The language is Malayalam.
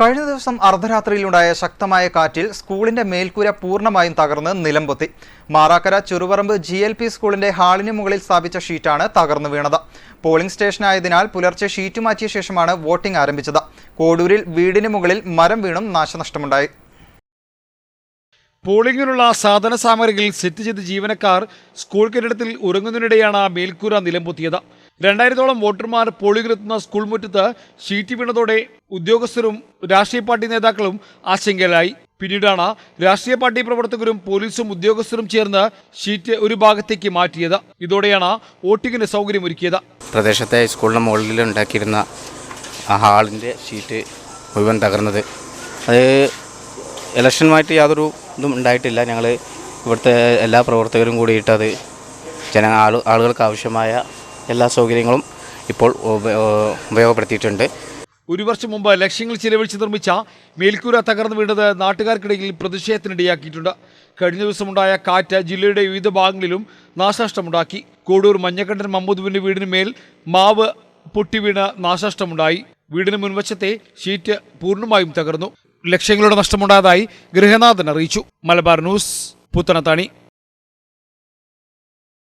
കഴിഞ്ഞ ദിവസം അർദ്ധരാത്രിയിലുണ്ടായ ശക്തമായ കാറ്റിൽ സ്കൂളിന്റെ മേൽക്കൂര പൂർണമായും തകർന്ന് നിലംപൊത്തി. Marakkara Cherupparamba G L P സ്കൂളിന്റെ ഹാളിന് മുകളിൽ സ്ഥാപിച്ച ഷീറ്റാണ് തകർന്നു വീണത്. പോളിംഗ് സ്റ്റേഷനായതിനാൽ പുലർച്ചെ ഷീറ്റ് മാറ്റിയ ശേഷമാണ് വോട്ടിംഗ് ആരംഭിച്ചത്. കോഡൂരിൽ വീടിന് മുകളിൽ മരം വീണും നാശനഷ്ടമുണ്ടായി. പോളിംഗിനുള്ള സാധന സാമഗ്രികൾ സെറ്റ് ചെയ്ത ജീവനക്കാർ സ്കൂൾ കെട്ടിടത്തിൽ ഉറങ്ങുന്നതിനിടെയാണ് മേൽക്കൂര നിലംപൊത്തിയത്. രണ്ടായിരത്തോളം വോട്ടർമാർ പോളിംഗിലെത്തുന്ന സ്കൂൾ മുറ്റത്ത് ഷീറ്റ് വീണതോടെ ഉദ്യോഗസ്ഥരും രാഷ്ട്രീയ പാർട്ടി നേതാക്കളും ആശങ്കയിലായി. പിന്നീടാണ് രാഷ്ട്രീയ പാർട്ടി പ്രവർത്തകരും പോലീസും ഉദ്യോഗസ്ഥരും ചേർന്ന് ഷീറ്റ് ഒരു ഭാഗത്തേക്ക് മാറ്റിയത്. ഇതോടെയാണ് വോട്ടിങ്ങിന് സൗകര്യമൊരുക്കിയത്. പ്രദേശത്തെ സ്കൂളിന് മുകളിൽ ഉണ്ടാക്കിയിരുന്ന ഹാളിന്റെ ഷീറ്റ് മുഴുവൻ തകർന്നത്. അത് ഇലക്ഷനുമായിട്ട് യാതൊരു ഇതും ഉണ്ടായിട്ടില്ല. ഞങ്ങൾ ഇവിടുത്തെ എല്ലാ പ്രവർത്തകരും കൂടിയിട്ടത് ജന ആളുകൾക്ക് ആവശ്യമായ എല്ലാ സൗകര്യങ്ങളും ഇപ്പോൾ ഉപ- ഉപയോഗപ്പെടുത്തിയിട്ടുണ്ട്. ഒരു വർഷം മുമ്പ് ലക്ഷ്യങ്ങൾ ചിലവഴിച്ച് നിർമ്മിച്ച മേൽക്കൂര തകർന്നു വീണത് നാട്ടുകാർക്കിടയിൽ പ്രതിഷേധത്തിനിടയാക്കിയിട്ടുണ്ട്. കഴിഞ്ഞ ദിവസമുണ്ടായ കാറ്റ് ജില്ലയുടെ വിവിധ ഭാഗങ്ങളിലും നാശനഷ്ടമുണ്ടാക്കി. കോടൂർ മഞ്ഞക്കണ്ടൻ മമ്മൂദുവിന്റെ വീടിന് മേൽ മാവ് പൊട്ടിവീണ് നാശനഷ്ടമുണ്ടായി. വീടിന് മുൻവശത്തെ ഷീറ്റ് പൂർണമായും തകർന്നു. ലക്ഷ്യങ്ങളുടെ നഷ്ടമുണ്ടായതായി ഗൃഹനാഥൻ അറിയിച്ചു. മലബാർ ന്യൂസ് പുത്തനത്താണി.